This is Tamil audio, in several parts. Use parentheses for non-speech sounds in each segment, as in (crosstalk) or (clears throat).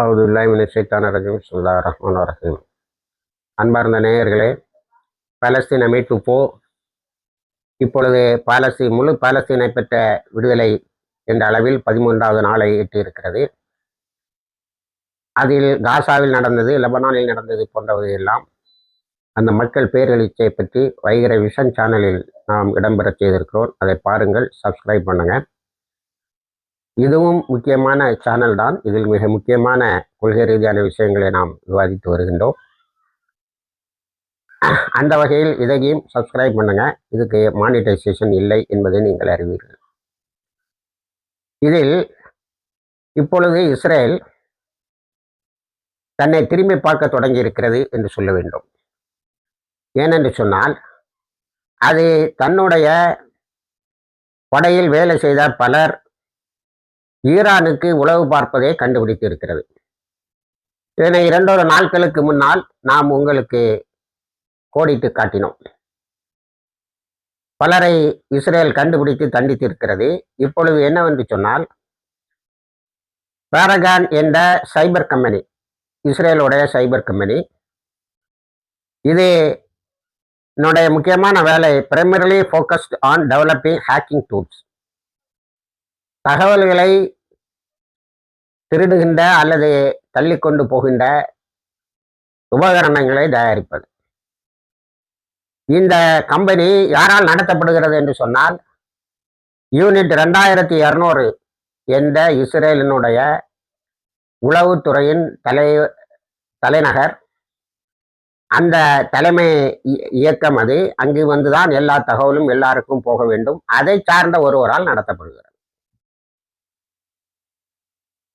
அவுதுல்லாமின் சைத்தான ரஜீம் சுல்லா ரஹ்மான் ரஹீம். அன்பார்ந்த நேயர்களே பாலஸ்தீன மீட்பு போ இப்பொழுது பாலஸ்தீன் முழு பாலஸ்தீனை பெற்ற விடுதலை என்ற அளவில் பதிமூன்றாவது நாளை எட்டியிருக்கிறது. அதில் காசாவில் நடந்தது லெபனானில் நடந்தது போன்றவை எல்லாம் அந்த மக்கள் பேரெழுச்சியை பற்றி வைகிற விஷன் சேனலில் நாம் இடம்பெறச் செய்திருக்கிறோம். அதை பாருங்கள் சப்ஸ்கிரைப் பண்ணுங்கள் இதுவும் முக்கியமான சேனல் தான். இதில் மிக முக்கியமான கொள்கை ரீதியான விஷயங்களை நாம் விவாதித்து வருகின்றோம். அந்த வகையில் இதையும் சப்ஸ்கிரைப் பண்ணுங்க. இதுக்கு மானிட்டைசேஷன் இல்லை என்பதை நீங்கள் அறிவீர்கள். இதில் இப்பொழுது இஸ்ரேல் தன்னை திரும்பி பார்க்க தொடங்கி இருக்கிறது என்று சொல்ல வேண்டும். ஏனென்று சொன்னால் அது தன்னுடைய படையில் வேலை செய்த பலர் ஈரானுக்கு உளவு பார்ப்பதை கண்டுபிடித்து இருக்கிறது. இதனை இரண்டொரு நாட்களுக்கு முன்னால் நாம் உங்களுக்கு கோடிட்டு காட்டினோம். பலரை இஸ்ரேல் கண்டுபிடித்து தண்டித்திருக்கிறது. இப்பொழுது என்னவென்று சொன்னால் பேரகான் என்ற சைபர் கம்பெனி இஸ்ரேலுடைய சைபர் கம்பெனி இது என்னுடைய முக்கியமான வேலை primarily focused on developing hacking tools தகவல்களை திருடுகின்ற அல்லது தள்ளிக்கொண்டு போகின்ற உபகரணங்களை தயாரிப்பது. இந்த கம்பெனி யாரால் நடத்தப்படுகிறது என்று சொன்னால் யூனிட் ரெண்டாயிரத்தி இரநூறு என்ற இஸ்ரேலினுடைய உளவுத்துறையின் தலை தலைநகர். அந்த தலைமை இயக்கம் அது. அங்கு வந்துதான் எல்லா தகவலும் எல்லாருக்கும் போக வேண்டும். அதை சார்ந்த ஒருவரால் நடத்தப்படுகிறது.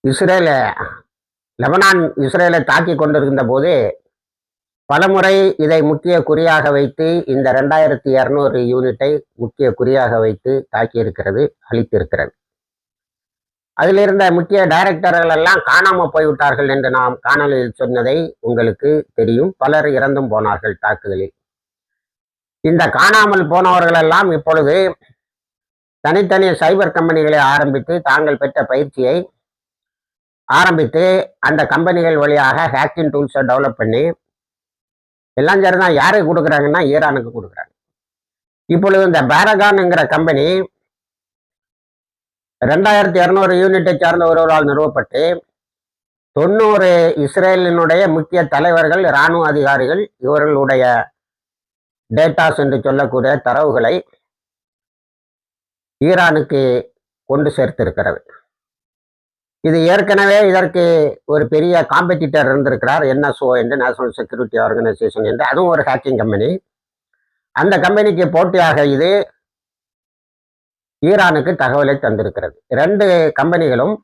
இஸ்ரேல லெபனான் இஸ்ரேலை தாக்கி கொண்டிருக்கின்ற போது பலமுறை இதை முக்கிய குறியாக வைத்து இந்த ரெண்டாயிரத்தி இரநூறு யூனிட்டை முக்கிய குறியாக வைத்து தாக்கியிருக்கிறது அளித்திருக்கிறது அதில் இருந்த முக்கிய டைரக்டர்கள் எல்லாம் காணாமல் போய்விட்டார்கள் என்று நாம் காணொலியில் சொன்னதை உங்களுக்கு தெரியும். பலர் இறந்தும் போனார்கள் தாக்குதலில். இந்த காணாமல் போனவர்கள் எல்லாம் இப்பொழுது தனித்தனி சைபர் கம்பெனிகளை ஆரம்பித்து தாங்கள் பெற்ற பயிற்சியை ஆரம்பித்து அந்த கம்பெனிகள் வழியாக ஹேக்கிங் டூல்ஸை டெவலப் பண்ணி எல்லாம் சரி தான் யாருக்கு கொடுக்குறாங்கன்னா ஈரானுக்கு கொடுக்குறாங்க. இப்பொழுது இந்த பேரகான்ங்கிற கம்பெனி ரெண்டாயிரத்தி இரநூறு யூனிட்டை சார்ந்த ஒருவரால் நிறுவப்பட்டு தொண்ணூறு இஸ்ரேலினுடைய முக்கிய தலைவர்கள் இராணுவ அதிகாரிகள் இவர்களுடைய டேட்டாஸ் என்று சொல்லக்கூடிய தரவுகளை ஈரானுக்கு கொண்டு சேர்த்திருக்கிறது. இது ஏற்கனவே இதற்கு ஒரு பெரிய காம்படிட்டர் இருந்திருக்கிறார் என்எஸ்ஓ என்று நேஷனல் செக்யூரிட்டி ஆர்கனைசேஷன் என்று. அதுவும் ஒரு ஹேக்கிங் கம்பெனி அந்த கம்பெனிக்கு போட்டியாக இது ஈரானுக்கு தகவலை தந்திருக்கிறது. ரெண்டு கம்பெனிகளும்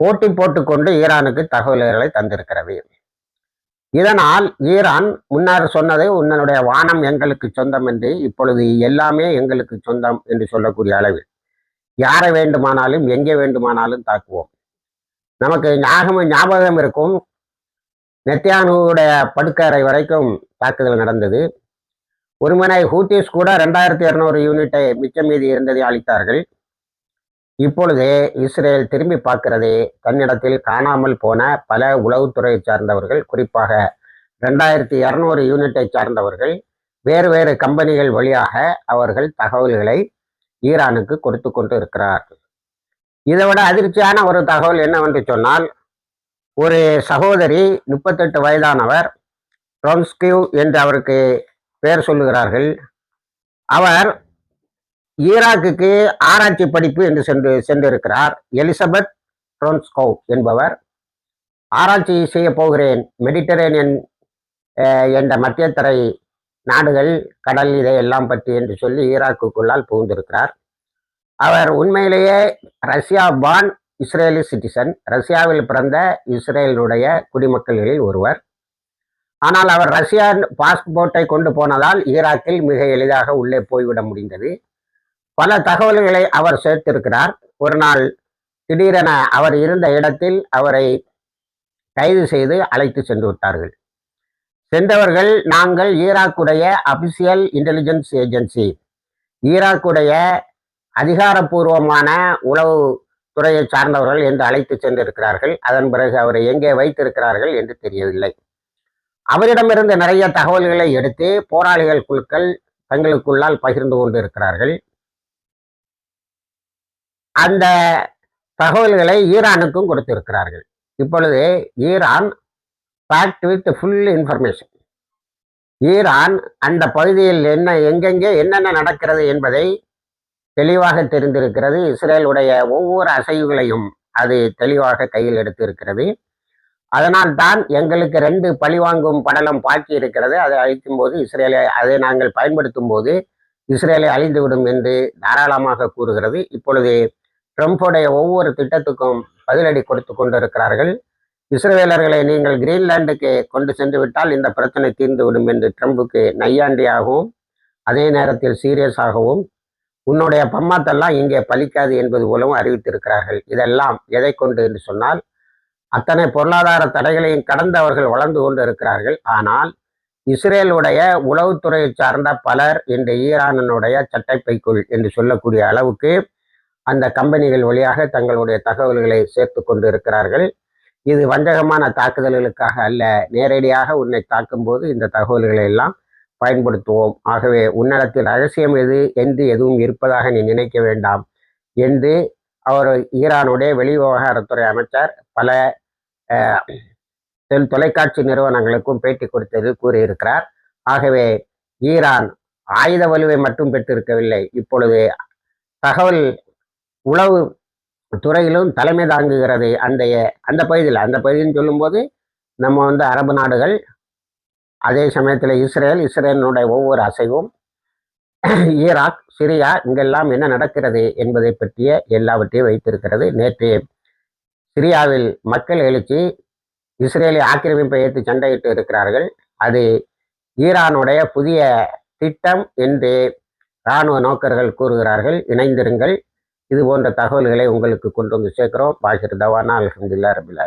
போட்டி போட்டுக்கொண்டு ஈரானுக்கு தகவல்களை தந்திருக்கிறது. இதனால் ஈரான் முன்னர் சொன்னது உன்னுடைய வானம் எங்களுக்கு சொந்தம் என்று இப்பொழுது எல்லாமே எங்களுக்கு சொந்தம் என்று சொல்லக்கூடிய அளவில் யாரை வேண்டுமானாலும் எங்கே வேண்டுமானாலும் தாக்குவோம். நமக்கு ஞாபகம் ஞாபகம் இருக்கும். நெத்தியானுடைய படுக்கறை வரைக்கும் தாக்குதல் நடந்தது. ஒருமனை ஹூத்திஸ் கூட ரெண்டாயிரத்தி இரநூறு யூனிட்டை மிச்சம் மீதி இருந்ததை அளித்தார்கள் இப்பொழுது இஸ்ரேல் திரும்பி பார்க்கிறது தன்னிடத்தில் காணாமல் போன பல உளவுத்துறையை சார்ந்தவர்கள் குறிப்பாக ரெண்டாயிரத்தி இரநூறு யூனிட்டை சார்ந்தவர்கள் வேறு வேறு கம்பெனிகள் வழியாக அவர்கள் தகவல்களை ஈரானுக்கு கொடுத்து கொண்டு இருக்கிறார். இதை விட அதிர்ச்சியான ஒரு தகவல் என்னவென்று சொன்னால் ஒரு சகோதரி முப்பத்தெட்டு வயதானவர் ட்ரோன்ஸ்கியூ என்று அவருக்கு பெயர் சொல்லுகிறார்கள். அவர் ஈராக்குக்கு ஆராய்ச்சி படிப்பு என்று சென்று சென்றிருக்கிறார். எலிசபெத் ட்ரோன்ஸ்கோவ் என்பவர். ஆராய்ச்சி செய்ய போகிறேன் மெடிட்டரேனியன் என்ற மத்தியத்தரை நாடுகள் கடல் இதையெல்லாம் பற்றி என்று சொல்லி ஈராக்குக்குள்ளால் புகுந்திருக்கிறார். அவர் உண்மையிலேயே ரஷ்யா பான் இஸ்ரேலி சிட்டிசன். ரஷ்யாவில் பிறந்த இஸ்ரேலுடைய குடிமக்களில் ஒருவர். ஆனால் அவர் ரஷ்யா பாஸ்போர்ட்டை கொண்டு போனதால் ஈராக்கில் மிக எளிதாக உள்ளே போய்விட முடிந்தது. பல தகவல்களை அவர் சேர்த்திருக்கிறார். ஒரு நாள் திடீரென அவர் இருந்த இடத்தில் அவரை கைது செய்து அழைத்து சென்று விட்டார்கள். சென்றவர்கள் நாங்கள் ஈராக்குடைய அபிஷியல் இன்டெலிஜென்ஸ் ஏஜென்சி ஈராக்குடைய அதிகாரப்பூர்வமான உளவு துறையை சார்ந்தவர்கள் என்று அழைத்து சென்றிருக்கிறார்கள். அதன் பிறகு அவரை எங்கே வைத்திருக்கிறார்கள் என்று தெரியவில்லை. அவரிடமிருந்து நிறைய தகவல்களை எடுத்து போராளிகள் குழுக்கள் தங்களுக்குள்ளால் பகிர்ந்து கொண்டு இருக்கிறார்கள் அந்த தகவல்களை ஈரானுக்கும் கொடுத்திருக்கிறார்கள். இப்பொழுது Iran backed with full information Iran அந்த பகுதியில் என்ன எங்கெங்கே என்னென்ன நடக்கிறது என்பதை தெளிவாக தெரிந்திருக்கிறது. இஸ்ரேலுடைய ஒவ்வொரு அசைவுகளையும் அது தெளிவாக கையில் எடுத்திருக்கிறது. அதனால் தான் எங்களுக்கு ரெண்டு பழிவாங்கும் படலம் பாக்கி இருக்கிறது. அதை அழிக்கும் போது இஸ்ரேலை அதை நாங்கள் பயன்படுத்தும் போது இஸ்ரேலை அழிந்துவிடும் என்று தாராளமாக கூறுகிறது. இப்பொழுது ட்ரம்ப்புடைய ஒவ்வொரு திட்டத்துக்கும் பதிலடி கொடுத்து கொண்டிருக்கிறார்கள். இஸ்ரேலர்களை நீங்கள் கிரீன்லாண்டுக்கு கொண்டு சென்று விட்டால் இந்த பிரச்சனை தீர்ந்துவிடும் என்று ட்ரம்புக்கு நையாண்டியாகவும் அதே நேரத்தில் சீரியஸாகவும் உன்னுடைய பம்மாத்தெல்லாம் இங்கே பலிக்காது என்பது போலவும் அறிவித்திருக்கிறார்கள். இதெல்லாம் எதை கொண்டு என்று சொன்னால் அத்தனை பொருளாதார தடைகளையும் கடந்து அவர்கள் வளர்ந்து கொண்டு இருக்கிறார்கள். ஆனால் இஸ்ரேலுடைய உளவுத்துறையை சார்ந்த பலர் இந்த ஈரானினுடைய சட்டைப்பைக்குள் என்று சொல்லக்கூடிய அளவுக்கு அந்த கம்பெனிகள் வழியாக தங்களுடைய தகவல்களை சேர்த்து கொண்டு இருக்கிறார்கள். இது வஞ்சகமான தாக்குதல்களுக்காக அல்ல. நேரடியாக உன்னை தாக்கும்போது இந்த தகவல்களை எல்லாம் பயன்படுத்துவோம். ஆகவே உன்னிடத்தில் ரகசியம் எது என்று எதுவும் இருப்பதாக நீ நினைக்க வேண்டாம் என்று அவர் ஈரானுடைய வெளிவிவகாரத்துறை அமைச்சர் பல தொலைக்காட்சி நிறுவனங்களுக்கும் பேட்டி கொடுத்தது கூறியிருக்கிறார். ஆகவே ஈரான் ஆயுத வலுவை மட்டும் பெற்றிருக்கவில்லை. இப்பொழுது தகவல் உளவு துறையிலும் தலைமை தாங்குகிறது அந்த அந்த பகுதியில். அந்த பகுதின்னு சொல்லும்போது நம்ம வந்து அரபு நாடுகள் அதே சமயத்தில் இஸ்ரேல் இஸ்ரேலினுடைய ஒவ்வொரு அசைவும் (clears throat) ஈராக் சிரியா இங்கெல்லாம் என்ன நடக்கிறது என்பதை பற்றிய எல்லாவற்றையும் வைத்திருக்கிறது. நேற்று சிரியாவில் மக்கள் எழுச்சி இஸ்ரேலை ஆக்கிரமிப்பை ஏற்று சண்டையிட்டு இருக்கிறார்கள். அது ஈரானுடைய புதிய திட்டம் என்று இராணுவ நோக்கர்கள் கூறுகிறார்கள். இணைந்திருங்கள். இது போன்ற தகவல்களை உங்களுக்கு கொண்டு வந்து சேர்க்கிறோம். பாஷர் தவானா அலமதுல்லா ரபில்